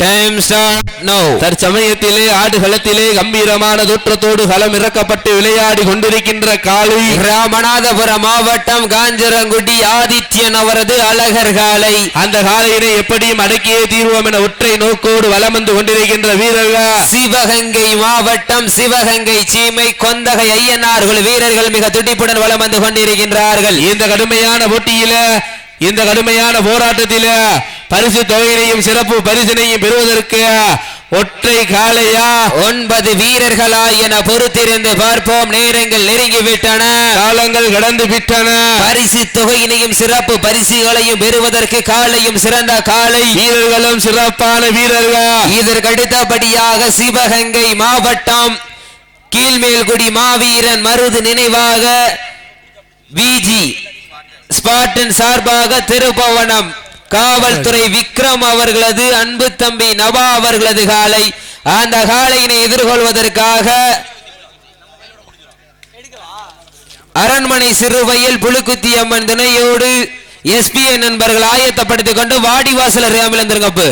Time start no தற்சமயத்திலே ஆடுகளத்திலே கம்பீரமான தோற்றத்தோடு களம் இறக்கப்பட்டு விளையாடி கொண்டிருக்கின்ற காளை. ராமநாதபுரம் மாவட்டம் காஞ்சரங்குடி ஆதித்யன் அவரது அழகர் காலை அந்த காளையினை எப்படியும் அடக்கியே தீர்வோம் என ஒற்றை நோக்கோடு வலம் வந்து கொண்டிருக்கின்ற வீரர்கள். சிவகங்கை மாவட்டம் சிவகங்கை சீமை கொந்தகை ஐயனார்கள் வீரர்கள் மிக துடிப்புடன் வலம் வந்து கொண்டிருக்கின்றார்கள். இந்த கடுமையான போட்டியில இந்த கடுமையான போராட்டத்தில பரிசு தொகையினையும் சிறப்பு பரிசினையும் பெறுவதற்கு ஒற்றை காளையா? ஒன்பது வீரர்களா என பொறுத்திருந்து பார்ப்போம். நேரங்கள் நெருங்கிவிட்டன. காலங்கள் கடந்து விட்டன. பரிசு தொகையினையும் சிறப்பு பரிசுகளையும் பெறுவதற்கு காலையும் சிறந்த காலை வீரர்களும் சிறப்பான வீரர்கள். இதற்கு அடுத்தபடியாக சிவகங்கை மாவட்டம் கீழ்மேல்குடி மாவீரன் மருது நினைவாக விஜி ஸ்பாட்டன் சார்பாக திருப்பவனம். காவல்துறை விக்ரம் அவர்களது அன்பு தம்பி நவா அவர்களது காலை அந்த காலையினை எதிர்கொள்வதற்காக அரண்மனை சிறுவையில் புழுக்குத்தி அம்மன் துணையோடு எஸ்பிஐ நண்பர்கள் ஆயத்தப்படுத்திக் கொண்டு வாடிவாசல் அறியாமல் இருந்திருங்கப்பு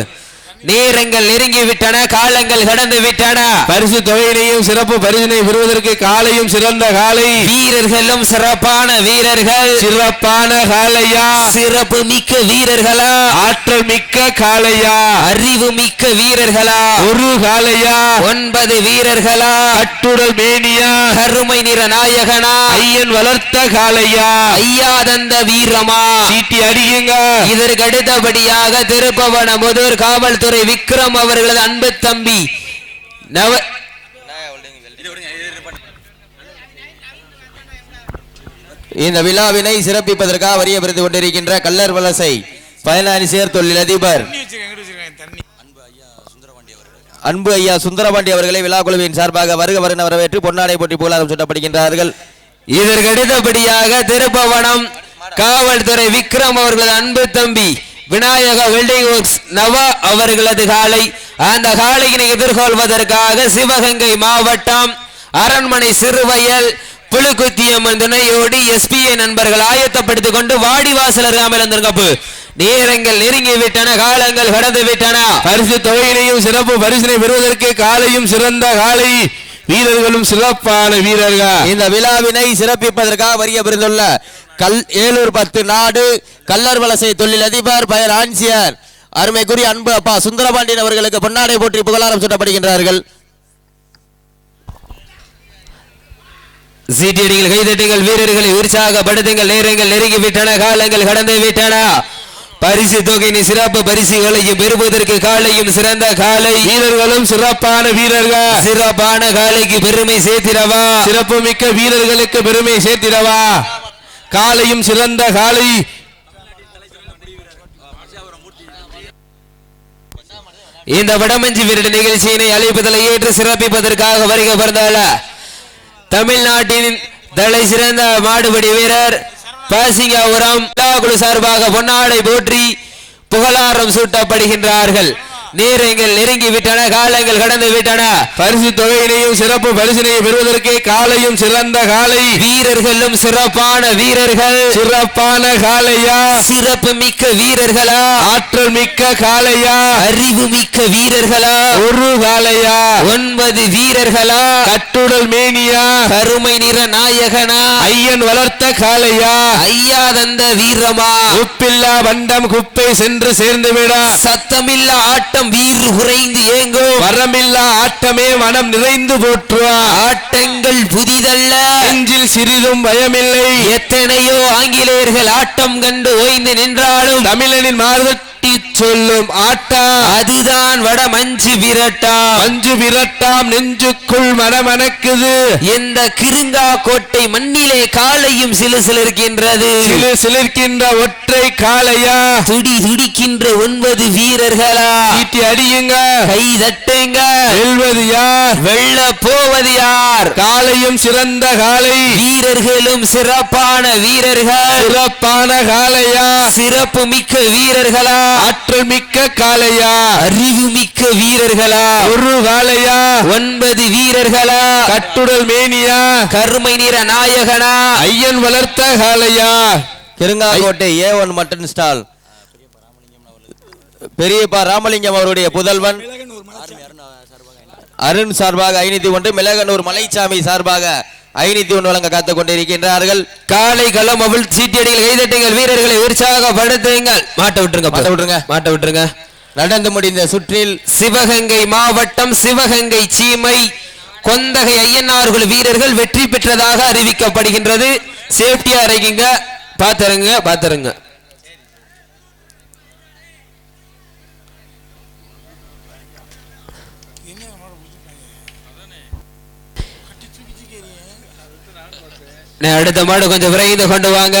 நேரங்கள் நெருங்கி விட்டன காலங்கள் கடந்து விட்டன பரிசு தொகையினையும் சிறப்பு பரிசினை பெறுவதற்கு காலையும் சிறந்த காலை. வீரர்களும் சிறப்பான வீரர்கள். சிறப்பான காளையா சிறப்பு மிக்க வீரர்களா? ஆற்றல் மிக்க காளையா அறிவு மிக்க வீரர்களா? ஒரு காளையா ஒன்பது வீரர்களா? கட்டுடல் மேனியா? கருமை நிற நாயகனா? ஐயன் வளர்த்த காளையா ஐயா தந்த வீரமா? சீட்டி அடியுங்க. இதற்கு அடுத்தபடியாக திருப்பவன முதூர் காவல்துறை விக்ரம் அவர்களது அன்பு தம்பி. நவ இந்த விழாவினை சிறப்பிப்பதற்காக வரிய கொண்டிருக்கின்ற கல்லர் வலசை பயனாளிசேர் தொழிலதிபர் அன்பு ஐயா சுந்தரபாண்டி அவர்களை விழா குழுவின் சார்பாக வருக வருண வரவேற்று பொன்னாடை போட்டி புகழாரம் சுட்டப்படுகின்றார்கள். இதற்கு அடுத்தபடியாக திருப்பவனம் காவல்துறை விக்ரம் அவர்களது அன்பு தம்பி. விநாயக வெல்டிங் ஒர்க்ஸ் நவா அவர்களது காலை. அந்த காலையினை எதிர்கொள்வதற்காக சிவகங்கை மாவட்டம் அரண்மனை சிறுவயல் புழுக்குத்தியம்மன் துணையோடு எஸ்பிஐ நண்பர்கள் ஆயத்தப்படுத்திக் கொண்டு வாடிவாசல் அருகாமல் இருந்திருக்கப்பு நேரங்கள் நெருங்கி விட்டன காலங்கள் கடந்து விட்டன. பரிசு தொகையினையும் சிறப்பு பரிசினை பெறுவதற்கு காலையும் சிறந்த காளை வீரர்களும் சிறப்பான வீரர்கள். இந்த விழாவினை சிறப்பிப்பதற்காக வரிய பெறுந்துள்ள கல் ஏலூர் பத்து நாடு கல்லர் வலசை தொழிலதிபர் பயர் ஆன்சியர் அருமைக்குரிய அன்பு அப்பா சுந்தரபாண்டியன் அவர்களுக்கு பொன்னாடை போற்றி புகழாரம் சுட்டப்படுகின்றார்கள். சீட்டியடிகள் கைதட்டுங்கள் வீரர்களை உற்சாகப்படுத்துங்கள் நேரங்கள் நெருங்கி விட்டன காலங்கள் கடந்து விட்டன. பரிசு தொகையின் சிறப்பு பரிசுகளையும் பெறுவதற்கு காலையும் சிறந்த காலை. வீரர்களும் சிறப்பான வீரர்கள். சிறப்பான காலைக்கு பெருமை சேர்த்திடவா? சிறப்பு மிக்க வீரர்களுக்கு பெருமை சேர்த்திடவா? காலையும் சிறந்த காலை. இந்த வடமஞ்சி வீரர் நிகழ்ச்சியினை அழைப்பதில் ஏற்று சிறப்பிப்பதற்காக வருகை பிறந்தால தமிழ்நாட்டின் தலை சிறந்த மாடுபடி வீரர் பாசிங்காபுரம் குழு சார்பாக பொன்னாடை போற்றி புகழாரம் சூட்டப்படுகின்றார்கள். நேரங்கள் நெருங்கி விட்டன காலங்கள் கடந்து விட்டன பரிசு தொகையினையும் சிறப்பு பரிசினையும் பெறுவதற்கு காலையும் சிறந்த காலை. வீரர்களும் சிறப்பான வீரர்கள். சிறப்பான காளையா சிறப்பு மிக்க வீரர்களா? ஆற்றல் மிக்க காளையா அறிவு மிக்க வீரர்களா? ஒரு காளையா ஒன்பது வீரர்களா? கட்டுடல் மேனியா? கருமை நிற நாயகனா? ஐயன் வளர்த்த காளையா ஐயா தந்த வீரமா? உப்பில்லா வண்டம் குப்பை சென்று சேர்ந்து விட சத்தமில்லா ஆட்டம் வீறு குறைந்து ஏங்கும் வரமில்லா ஆட்டமே மனம் நிறைந்து போற்றுவா ஆட்டங்கள் புதிதல்ல. நெஞ்சில் சிறிதும் பயமில்லை. எத்தனையோ ஆங்கிலேயர்கள் ஆட்டம் கண்டு ஓய்ந்து நின்றாலும் தமிழனின் மார்வட்டி சொல்லும் ஆட்டா. அதுதான் வட மஞ்சு விரட்டா. மஞ்சு விரட்டாம் நெஞ்சுக்குள் மனமணக்குது. இந்த கிருங்கா கோட்டை மண்ணிலே காலையும் சிலு சிலிருக்கின்றது. சிலு சிலிர்க்கின்ற ஒற்றை காளையா? துடி துடிக்கின்ற ஒன்பது வீரர்களா? ஈட்டி அடியுங்க. கை தட்டுங்க. வெல்வது யார்? வெள்ள போவது யார்? காளையும் சிறந்த காளை. வீரர்களும் சிறப்பான வீரர்கள். சிறப்பான காளையா? சிறப்பு மிக்க வீரர்களா? ஆற்றல் மிக்க காளையா? அறிவு மிக்க வீரர்களா? ஒரு காளையா? ஒன்பது வீரர்களா? கட்டுடல் மேனியா? கருமை நிற நாயகனா? ஐயன் வளர்த்த காளையா? Kirungakottai A one mutton stall. பெரியப்பா ராமலிங்கம் அவருடைய புதல்வன். அருண் சார்பாக ஐநூத்தி ஒன்று மிளகனூர் மலைச்சாமி சார்பாக ஐநூத்தி ஒன்று வழங்க காத்துக் கொண்டிருக்கின்றார்கள். காலை களம் அவிழ் சீட்டியடிகள் கைதட்டுங்கள் வீரர்களை உற்சாகப்படுத்துங்கள். மாட்ட விட்டுருங்க மாட்ட விட்டுருங்க. மாட்ட விட்டுருங்க. நடந்து முடிந்த சுற்றில் சிவகங்கை மாவட்டம் சிவகங்கை சீமை கொந்தகை ஐயனார்கள் வீரர்கள் வெற்றி பெற்றதாக அறிவிக்கப்படுகின்றது. சேஃப்டியா இருக்கீங்க பாத்துருங்க பாத்துருங்க. அடுத்த மாடு கொஞ்சம் விரைந்து கொண்டு வாங்க.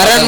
அரண்